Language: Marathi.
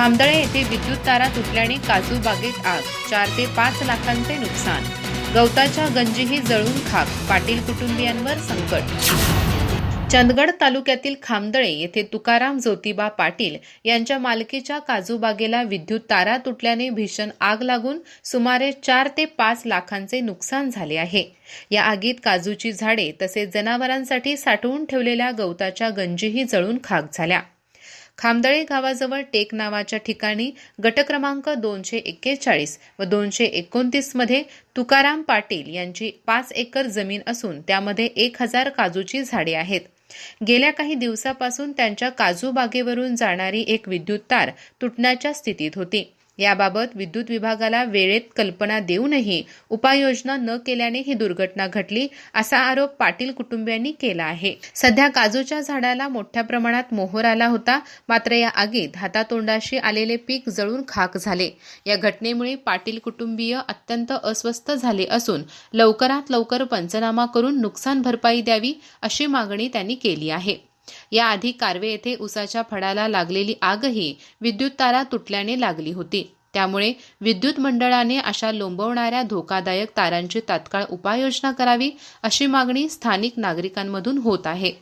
खामदळे येथे विद्युत तारा तुटल्याने काजू बागेत आग चार ते पाच लाखांचे नुकसान. गवताच्या गंजीही जळून खाक पाटील कुटुंबियांवर संकट. चंदगड तालुक्यातील खामदळे येथे तुकाराम ज्योतिबा पाटील यांच्या मालकीच्या काजू बागेला विद्युत तारा तुटल्याने भीषण आग लागून सुमारे चार ते पाच लाखांचे नुकसान झाले आहे. या आगीत काजूची झाडे तसेच जनावरांसाठी साठवून ठेवलेल्या गवताच्या गंजीही जळून खाक झाल्या. खामदळे गावाजवळ टेक नावाच्या ठिकाणी गट क्रमांक दोनशे एक्केचाळीस व दोनशे एकोणतीसमध्ये तुकाराम पाटील यांची पाच एकर जमीन असून त्यामध्ये एक हजार काजूची झाडे आहेत. गेल्या काही दिवसापासून त्यांच्या काजू बागेवरून जाणारी एक विद्युत तार तुटण्याच्या स्थितीत होती. याबाबत विद्युत विभागाला वेळेत कल्पना देऊनही उपाययोजना न केल्याने ही दुर्घटना घडली असा आरोप पाटील कुटुंबियांनी केला आहे. सध्या काजूच्या झाडाला मोठ्या प्रमाणात मोहर आला होता. मात्र या आगीत हातातोंडाशी आलेले पीक जळून खाक झाले. या घटनेमुळे पाटील कुटुंबीय अत्यंत अस्वस्थ झाले असून लवकरात लवकर पंचनामा करून नुकसान भरपाई द्यावी अशी मागणी त्यांनी केली आहे. याआधी कार्वे येथे उसाच्या फडाला लागलेली आगही विद्युत तारा तुटल्याने लागली होती. त्यामुळे विद्युत मंडळाने अशा लोंबवणाऱ्या धोकादायक तारांची तात्काळ उपाययोजना करावी अशी मागणी स्थानिक नागरिकांमधून होत आहे.